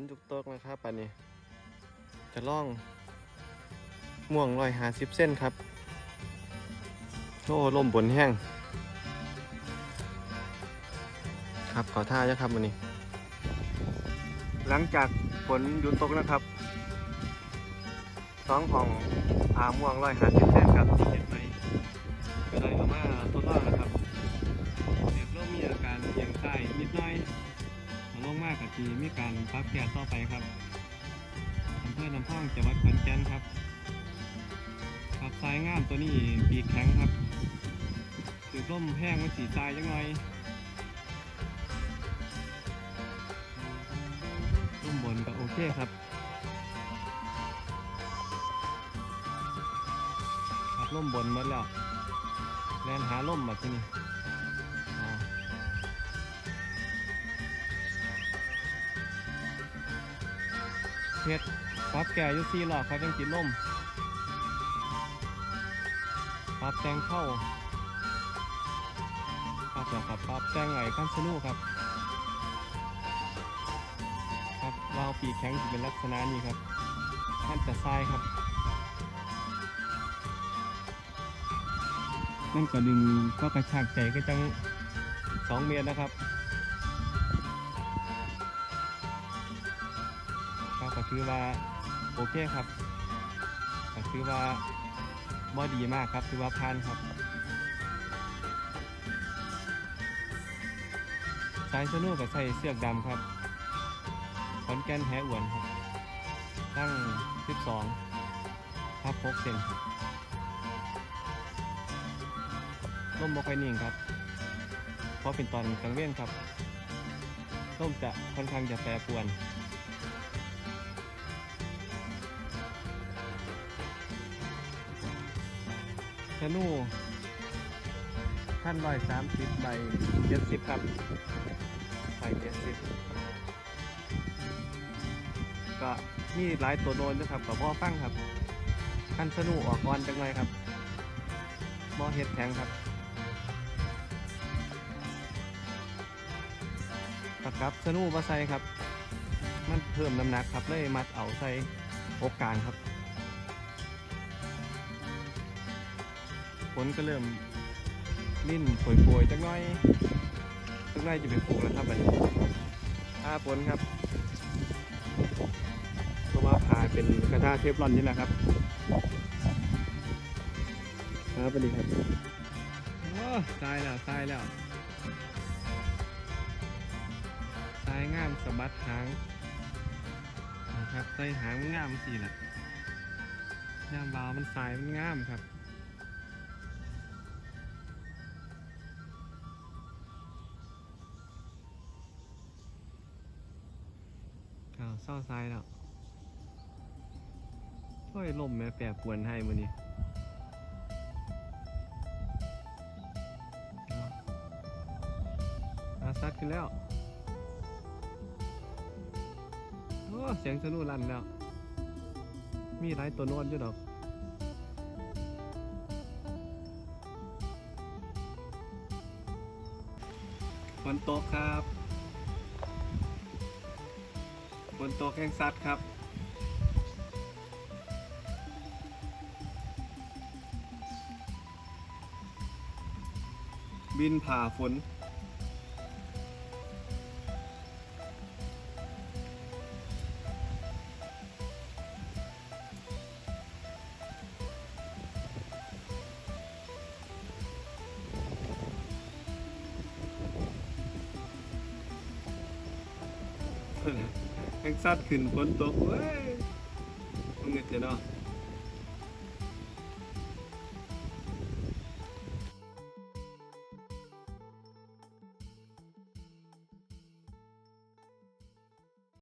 นจุกตกนะครับปันนี้ จะล่องม่วงรอยหาสิบเส้นครับโอ้ลมบนแห้ง ครับขอท่าจะครับวันนี้ หลังจากฝนหยุดตกนะครับสองของอาม่วงรอยหาสิบเส้นครับที่เห็นไหมก็เลยเอามา งมากกับทีมีการปรับแก้ต่อไปครับอำเภอนำพ่องจังหวัดขอนแก่นครับครับทรายงามตัวนี้ปีกแข็งครับถือร่มแห้งมันสีทรายยังไงร่มบนก็โอเคครับครับร่มบนหมดแล้วแลนหาร่มมาที่นี่ เฮ็ดปรับแก่ยุซีหลอกเขาจังกินร่มปรับแตงเข้าครับแล้วครับปรับแตงไงขั้นสนุครับครับวาวปีกแข็งจะเป็นลักษณะนี้ครับขั้นจะทรายครับนั่นก็ดึงก็กระชากใจก็จังสองเมตรนะครับ ถือว่าโอเคครับก็ถือว่าบ่ดีมากครับถือว่าผ่านครับสายสนุกกับใส่เสื้อกดำครับขอนแก่นแหอวนครับ ตั้ง 12ทับ6เซนครับร่มบกไฟนิ่งครับ เพราะเป็นตอนกลางเว้นครับร่มจะค่อนข้างจะแปรปรวน ชนูขั้นร้อยสามสิบใบเจ็ดสิบครับใบเจ็ดสิบก็มีหลายตัวโนนด้วยครับกับพ่อฟังครับขั้นชนูออกก่อนจังเลยครับมอเห็ดแข็งครับตะกับสนูมาใส่ครับ มันเพิ่มน้ำหนักครับเลยมัดเอาใส่อกกลางครับ ฝนก็เริ่มลิ่นโปรยๆจักหน้อยจักหน้อยจะเป็นฝูงแล้วครับบัดนี้ถ้าฝนครับเพราะว่าผ่าเป็นกระทะเทฟลอนนี่แหละครับครับสวัสดีครับโอ้ตายแล้วตายแล้วสายงามสะบัดหางนะครับใส่หางมันงามสิแหละงามบาวมันสายมันงามครับ เศร้าสายแล้วโอ้ยลมแม่แปรปวนให้มือนี้อาซัดขึ้นแล้ว โอ้เสียงสนุรันแล้ว มีหลายตัวนวลอยู่ดอกฝนตกครับ บนตกแข้งซัดครับ บินผ่าฝน แห้งซัดขึ้นฝนตกเว้ยมึงเงินเนาะ